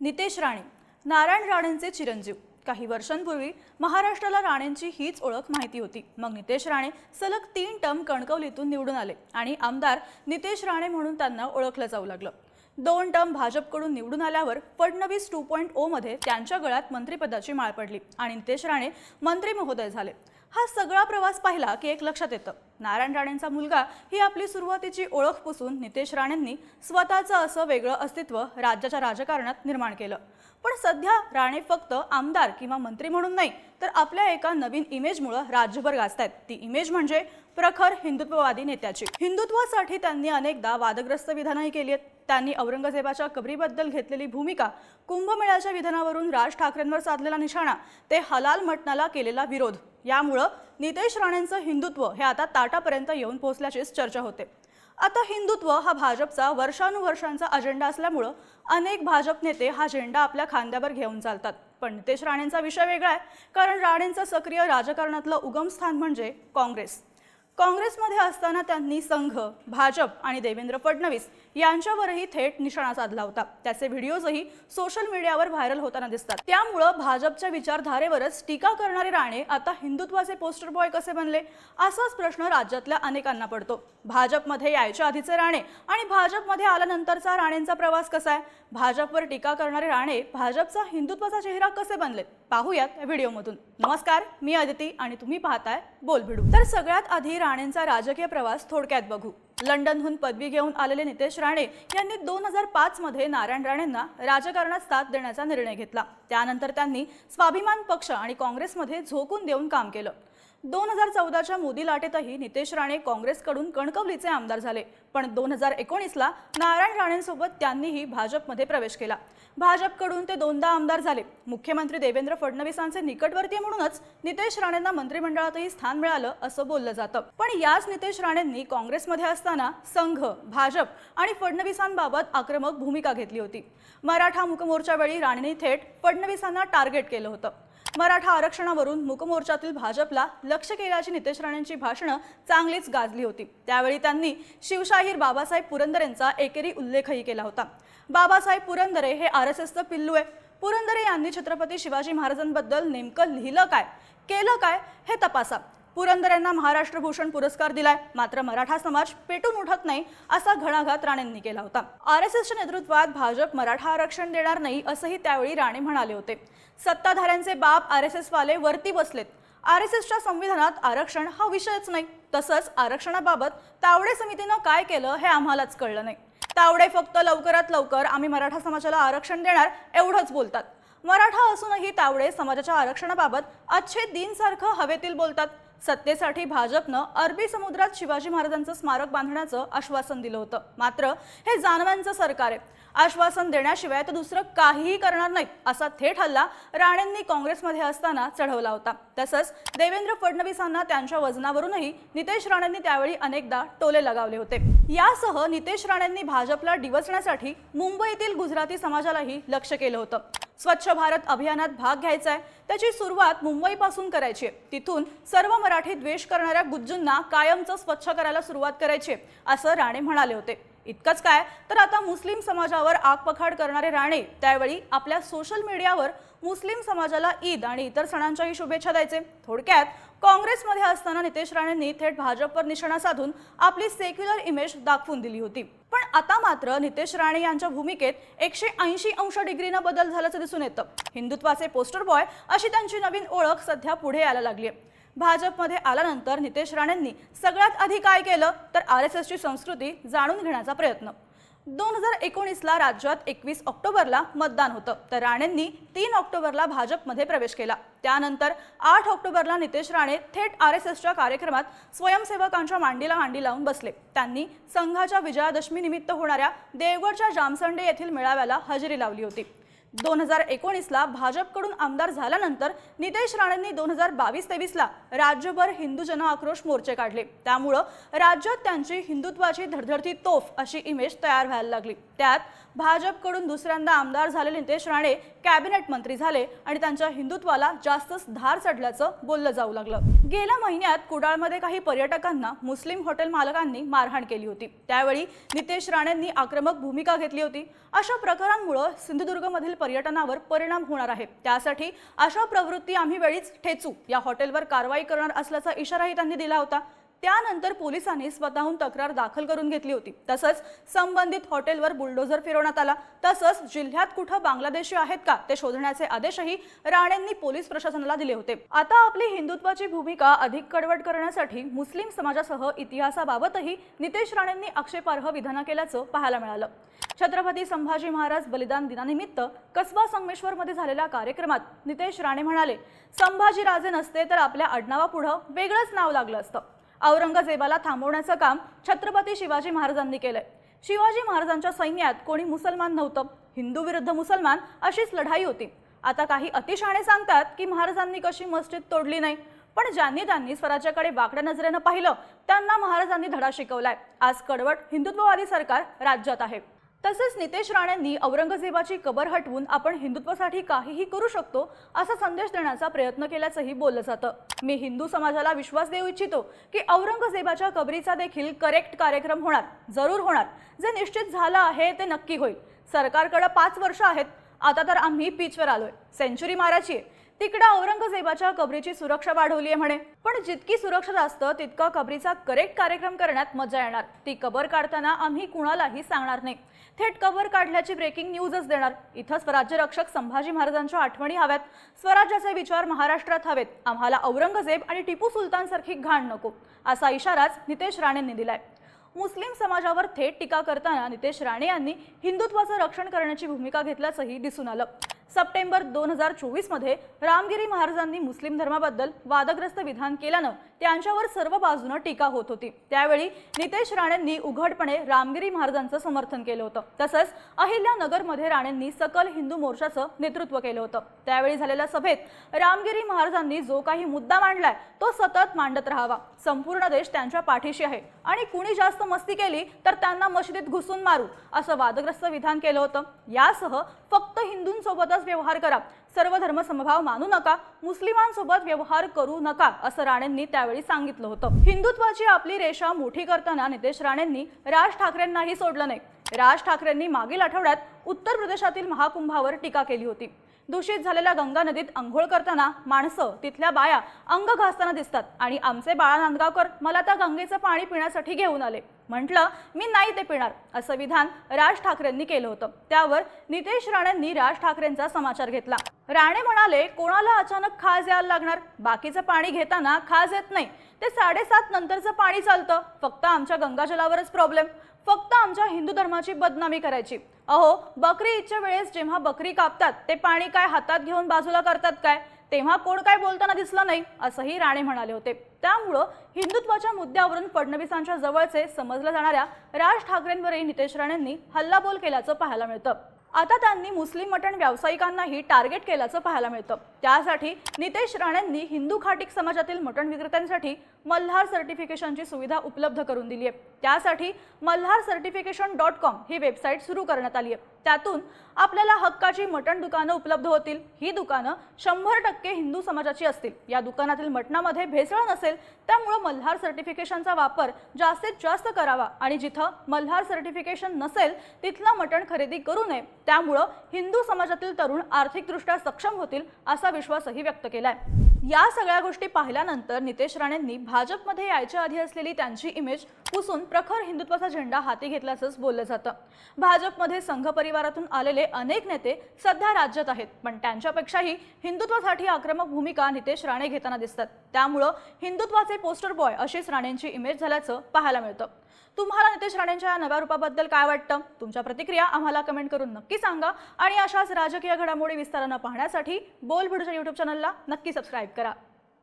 नितेश राणे नारायण राणेंचे चिरंजीव. काही वर्षांपूर्वी महाराष्ट्राला राणेंची हीच ओळख माहिती होती. मग नितेश राणे सलग तीन टर्म कणकवलीतून निवडून आले आणि आमदार नितेश राणे म्हणून त्यांना ओळखलं जाऊ लागलं. दोन टर्म भाजपकडून निवडून आल्यावर फडणवीस टू पॉईंट ओमध्ये त्यांच्या गळ्यात मंत्रिपदाची माळ पडली आणि नितेश राणे मंत्री महोदय झाले. हा सगळा प्रवास पाहिला की एक लक्षात येतं. नारायण राणेंचा मुलगा ही आपली सुरुवातीची ओळख पुसून नितेश राणेंनी स्वतःचं असं वेगळं अस्तित्व राज्याच्या राजकारणात निर्माण केलं. पण सध्या राणे फक्त आमदार किंवा मंत्री म्हणून नाही तर आपल्या एका नवीन इमेजमुळं राज्यभर गाजतायत. ती इमेज म्हणजे प्रखर हिंदुत्ववादी नेत्याची. हिंदुत्वासाठी त्यांनी अनेकदा वादग्रस्त विधानही केली आहेत. त्यांनी औरंगजेबाच्या कबरीबद्दल घेतलेली भूमिका कुंभमेळ्याच्या विधानावरून राज ठाकरेंवर साधलेला निशाणा ते हलाल मटणाला केलेला विरोध यामुळं नितेश राणेंचं हिंदुत्व हे आता ताटापर्यंत येऊन पोहोचल्याचीच चर्चा होते. आता हिंदुत्व हा भाजपचा वर्षानुवर्षांचा अजेंडा असल्यामुळं अनेक भाजप नेते हा झेंडा आपल्या खांद्यावर घेऊन चालतात. पण नितेश राणेंचा विषय वेगळा आहे कारण राणेंचं सक्रिय राजकारणातलं उगमस्थान म्हणजे काँग्रेस. काँग्रेसमध्ये असताना त्यांनी संघ भाजप आणि देवेंद्र फडणवीस यांच्यावरही थेट निशाणा साधला होता. त्याचे व्हिडिओजही सोशल मीडियावर व्हायरल होताना दिसतात. त्यामुळं भाजपच्या विचारधारेवरच टीका करणारे राणे आता हिंदुत्वाचे पोस्टर बॉय कसे बनले? असाच प्रश्न राज्यातल्या अनेकांना पडतो. भाजपमध्ये यायच्या आधीचे राणे आणि भाजपमध्ये आल्यानंतरचा राणेंचा प्रवास कसा आहे? भाजपवर टीका करणारे राणे भाजपचा हिंदुत्वाचा चेहरा कसे बनले? पाहूयात व्हिडिओमधून. नमस्कार मी अदिती आणि तुम्ही पाहताय बोल भिडू तर सगळ्यात आधी राणेंचा राजकीय प्रवास थोडक्यात बघू. लंडनहून पदवी घेऊन आलेले नितेश राणे यांनी दोन हजार पाच मध्ये नारायण राणेंना राजकारणात साथ देण्याचा निर्णय घेतला. त्यानंतर त्यांनी स्वाभिमान पक्ष आणि काँग्रेसमध्ये झोकून देऊन काम केलं. दोन हजार चौदाच्या मोदी लाटेतही नितेश राणे काँग्रेसकडून कणकवलीचे आमदार झाले. पण दोन हजार एकोणीसला नारायण राणेंसोबत त्यांनीही भाजपमध्ये प्रवेश केला. भाजपकडून ते दोनदा आमदार झाले. मुख्यमंत्री देवेंद्र फडणवीसांचे निकटवर्तीय म्हणूनच नितेश राणेंना मंत्रिमंडळातही स्थान मिळालं असं बोललं जातं. पण याच नितेश राणेंनी काँग्रेसमध्ये असताना संघ भाजप आणि फडणवीसांबाबत आक्रमक भूमिका घेतली होती. मराठा मुकमोर्चा वेळी राणेंनी थेट फडणवीसांना टार्गेट केलं होतं. मराठा आरक्षणावरून मुकमोर्चातील भाजपला लक्ष केल्याची नितेश राणेंची भाषणं चांगलीच गाजली होती. त्यावेळी त्यांनी शिवशाहीर बाबासाहेब पुरंदरेंचा एकेरी उल्लेखही केला होता. बाबासाहेब पुरंदरे हे आर एस एसचं पिल्लू आहे. पुरंदरे यांनी छत्रपती शिवाजी महाराजांबद्दल नेमकं लिहिलं काय केलं काय हे तपासा. पुरंदर यांना महाराष्ट्र भूषण पुरस्कार दिलाय. मात्र मराठा समाज पेटून उठत नाही असा घणाघात राणेंनी केला होता. आर एस एसच्या नेतृत्वात भाजप मराठा आरक्षण देणार नाही असंही त्यावेळी राणे म्हणाले होते. सत्ताधाऱ्यांचे बाप आर एस एसवाले वरती बसलेत. आर एस एसच्या संविधानात आरक्षण हा विषयच नाही. तसंच आरक्षणाबाबत तावडे समितीनं काय केलं हे आम्हालाच कळलं नाही. तावडे फक्त लवकरात लवकर आम्ही मराठा समाजाला आरक्षण देणार एवढंच बोलतात. मराठा असूनही तावडे समाजाच्या आरक्षणाबाबत अच्छे दिनसारखं हवेतील बोलतात. सत्तेसाठी भाजपनं अरबी समुद्रात शिवाजी महाराजांचं स्मारक बांधण्याचं आश्वासन दिलं होतं. मात्र हे जानव्यांचं सरकार आहे. आश्वासन देण्याशिवाय तर दुसरं काहीही करणार नाहीत असा थेट हल्ला राणेंनी काँग्रेसमध्ये असताना चढवला होता. तसंच देवेंद्र फडणवीसांना त्यांच्या वजनावरूनही नितेश राणेंनी त्यावेळी अनेकदा टोले लगावले होते. यासह नितेश राणेंनी भाजपला डिवचण्यासाठी मुंबईतील गुजराती समाजालाही लक्ष केलं होतं. स्वच्छ भारत अभियानात भाग घ्यायचा आहे त्याची सुरुवात मुंबईपासून करायची आहे. तिथून सर्व मराठी द्वेष करणाऱ्या गुज्जूंना कायमचं स्वच्छ करायला सुरुवात करायची आहे असं राणे म्हणाले होते. इतकंच काय? तर आता मुस्लिम समाजावर आगपखाड करणारे राणे त्यावेळी आपल्या सोशल मीडियावर मुस्लिम समाजाला ईद आणि इतर सणांच्याही शुभेच्छा द्यायचे. थोडक्यात काँग्रेसमध्ये असताना नितेश राणेंनी थेट भाजपवर निशाणा साधून आपली सेक्युलर इमेज दाखवून दिली होती. पण आता मात्र नितेश राणे यांच्या भूमिकेत एकशे ऐंशी अंश डिग्रीनं बदल झाल्याचं दिसून येतं. हिंदुत्वाचे पोस्टर बॉय अशी त्यांची नवीन ओळख सध्या पुढे यायला लागली आहे. भाजपमध्ये आल्यानंतर नितेश राणेंनी सगळ्यात आधी काय केलं तर आर एस एसची संस्कृती जाणून घेण्याचा प्रयत्न. दोन हजार एकोणीसला राज्यात एकवीस ऑक्टोबरला मतदान होतं. तर राणेंनी तीन ऑक्टोबरला भाजपमध्ये प्रवेश केला. त्यानंतर आठ ऑक्टोबरला नितेश राणे थेट आर एस एसच्या कार्यक्रमात स्वयंसेवकांच्या मांडीला मांडी लावून बसले. त्यांनी संघाच्या विजयादशमी निमित्त होणाऱ्या देवगडच्या जामसंडे येथील मेळाव्याला हजेरी लावली होती. दोन हजार एकोणीसला भाजपकडून आमदार झाल्यानंतर नितेश राणेंनी दोन हजार बावीस तेवीसला राज्यभर हिंदू जन आक्रोश मोर्चे काढले. त्यामुळं राज्यात त्यांची हिंदुत्वाची धडधडती तोफ अशी इमेज तयार व्हायला लागली. त्यात भाजपकडून दुसऱ्यांदा आमदार झालेले नितेश राणे कॅबिनेट मंत्री झाले आणि त्यांच्या हिंदुत्वाला जास्तच धार चढल्याचं बोललं जाऊ लागलं. गेल्या महिन्यात कुडाळमध्ये काही पर्यटकांना मुस्लिम हॉटेल मालकांनी मारहाण केली होती. त्यावेळी नितेश राणेंनी आक्रमक भूमिका घेतली होती. अशा प्रकारांमुळे सिंधुदुर्गमधील पर्यटनावर परिणाम होणार आहे. त्यासाठी अशा प्रवृत्ती आम्ही वेळीच ठेचू. या हॉटेलवर कारवाई करणार असल्याचा इशाराही त्यांनी दिला होता. त्यानंतर पोलिसांनी स्वतःहून तक्रार दाखल करून घेतली होती. तसंच संबंधित हॉटेलवर बुलडोझर फिरवण्यात आला. तसंच जिल्ह्यात कुठं बांगलादेशी आहेत का ते शोधण्याचे आदेशही राणेंनी पोलीस प्रशासनाला दिले होते. आता आपली हिंदुत्वाची भूमिका अधिक कडवट करण्यासाठी मुस्लिम समाजासह इतिहासाबाबतही नितेश राणेंनी आक्षेपार्ह विधान केल्याचं पाहायला मिळालं. छत्रपती संभाजी महाराज बलिदान दिनानिमित्त कसबा संगमेश्वरमध्ये झालेल्या कार्यक्रमात नितेश राणे म्हणाले संभाजी राजे नसते तर आपल्या आडनावापुढं वेगळंच नाव लागलं असतं. औरंगजेबाला थांबवण्याचं काम छत्रपती शिवाजी महाराजांनी केलंय. शिवाजी महाराजांच्या सैन्यात कोणी मुसलमान नव्हतं. हिंदू विरुद्ध मुसलमान अशीच लढाई होती. आता काही अतिशाणे सांगतात की महाराजांनी कशी मस्जिद तोडली नाही. पण ज्यांनी त्यांनी स्वराज्याकडे वाकड्या नजरेनं पाहिलं त्यांना महाराजांनी धडा शिकवलाय. आज कडवट हिंदुत्ववादी सरकार राज्यात आहे. तसेच नितेश राणेंनी औरंगजेबाची कबर हटवून आपण हिंदुत्वासाठी काहीही करू शकतो असा संदेश देण्याचा प्रयत्न केल्याचंही बोललं जातं. मी हिंदू समाजाला विश्वास देऊ इच्छितो की औरंगजेबाच्या कबरीचा देखील करेक्ट कार्यक्रम होणार जरूर होणार. जे निश्चित झालं आहे ते नक्की होईल. सरकारकडे पाच वर्ष आहेत आता तर आम्ही पीचवर आलोय. सेंचुरी मारायची आहे. तिकडे औरंगजेबाच्या कबरीची सुरक्षा वाढवली आहे म्हणे. पण जितकी सुरक्षा जास्त तितका कबरीचा करेक्ट कार्यक्रम करण्यात मजा येणार. ती कबर काढताना आम्ही कुणालाही सांगणार नाही. थेट कबर काढल्याची ब्रेकिंग न्यूजच देणार. इथं स्वराज्य रक्षक संभाजी महाराजांच्या आठवणी हव्यात. स्वराज्याचे विचार महाराष्ट्रात हवेत. आम्हाला औरंगजेब आणि टिपू सुलतान सारखी घाण नको असा इशाराच नितेश राणेंनी दिलाय. मुस्लिम समाजावर थेट टीका करताना नितेश राणे यांनी हिंदुत्वाचं रक्षण करण्याची भूमिका घेतल्याचंही दिसून आलं. सप्टेंबर दोन हजार चोवीसमध्ये रामगिरी महाराजांनी मुस्लिम धर्माबद्दल वादग्रस्त विधान केल्यानं त्यांच्यावर सर्व बाजूनं टीका होत होती. त्यावेळी नितेश राणेंनी उघडपणे रामगिरी महाराजांचं समर्थन केलं होतं. तसंच अहिल्यानगरमध्ये राणेंनी सकल हिंदू मोर्चाचं नेतृत्व केलं होतं. त्यावेळी झालेल्या सभेत रामगिरी महाराजांनी जो काही मुद्दा मांडलाय तो सतत मांडत राहावा. संपूर्ण देश त्यांच्या पाठीशी आहे. आणि कुणी जास्त मस्ती केली तर त्यांना मशिदीत घुसून मारू असं वादग्रस्त विधान केलं होतं. यासह फक्त हिंदूंसोबतच व्यवहार करा. सर्व धर्मसमभाव मानू नका मुस्लिमांसोबत व्यवहार करू नका असं राणेंनी त्यावेळी सांगितलं होतं. हिंदुत्वाची आपली रेषा मोठी करताना नितेश राणेंनी राज ठाकरेंनाही सोडलं नाही. राज ठाकरेंनी मागील आठवड्यात उत्तर प्रदेशातील महाकुंभावर टीका केली होती. दूषित झालेल्या गंगा नदीत अंघोळ करताना माणसं तिथल्या बाया अंग घासताना दिसतात आणि आमचे बाळा नांदगावकर मला त्या गंगेचं पाणी पिण्यासाठी घेऊन आले. म्हटलं मी नाही ते पिणार असं विधान राज ठाकरेंनी केलं होतं. त्यावर नितेश राणेंनी राज ठाकरेंचा समाचार घेतला. राणे म्हणाले कोणाला अचानक खाज यायला लागणार? बाकीचं पाणी घेताना खाज येत नाही. ते साडेसात नंतरचं पाणी चालतं. फक्त आमच्या गंगाजलावरच प्रॉब्लेम फक्त आमच्या हिंदू धर्माची बदनामी करायची. अहो बकरी ईदच्या वेळेस जेव्हा बकरी कापतात ते पाणी काय हातात घेऊन बाजूला करतात काय? तेव्हा कोण काय बोलताना दिसलं नाही असंही राणे म्हणाले होते. त्यामुळं हिंदुत्वाच्या मुद्द्यावरून फडणवीसांच्या जवळचे समजल्या जाणाऱ्या राज ठाकरेंवरही नितेश राणेंनी हल्लाबोल केल्याचं पाहायला मिळतं. आता त्यांनी मुस्लिम मटण व्यावसायिकांनाही टार्गेट केल्याचं पाहायला मिळतं. त्यासाठी नितेश राणेंनी हिंदू खाटिक समाजातील मटण विक्रेत्यांसाठी मल्हार सर्टिफिकेशनची सुविधा उपलब्ध करून दिली आहे. त्यासाठी मल्हार सर्टिफिकेशन डॉट कॉम ही वेबसाईट सुरू करण्यात आली आहे. त्यातून आपल्याला हक्काची मटण दुकानं उपलब्ध होतील. ही दुकानं शंभर टक्के हिंदू समाजाची असतील. या दुकानातील मटणामध्ये भेसळ नसेल त्यामुळं मल्हार सर्टिफिकेशनचा वापर जास्तीत जास्त करावा. आणि जिथं मल्हार सर्टिफिकेशन नसेल तिथलं मटण खरेदी करू नये. त्यामुळं हिंदू समाजातील तरुण आर्थिकदृष्ट्या सक्षम होतील असा विश्वासही व्यक्त केला आहे या सगळ्या गोष्टी पाहिल्यानंतर नितेश राणेंनी भाजपमध्ये यायच्या आधी असलेली त्यांची इमेज पुसून प्रखर हिंदुत्वाचा झेंडा हाती घेतल्याचंच बोललं जातं. भाजपमध्ये संघ परिवारातून आलेले अनेक नेते सध्या राज्यात आहेत पण त्यांच्यापेक्षाही हिंदुत्वासाठी आक्रमक भूमिका नितेश राणे घेताना दिसतात. त्यामुळं हिंदुत्वाचे पोस्टर बॉय अशीच राणेंची इमेज झाल्याचं पाहायला मिळतं. तुम्हाला नितेश राणेंच्या या नव्या रूपाबद्दल काय वाटतं? तुमच्या प्रतिक्रिया आम्हाला कमेंट करून नक्की सांगा. आणि अशाच राजकीय घडामोडी विस्तारानं पाहण्यासाठी बोल भिडूच्या यूट्यूब चॅनलला नक्की सबस्क्राईब करा.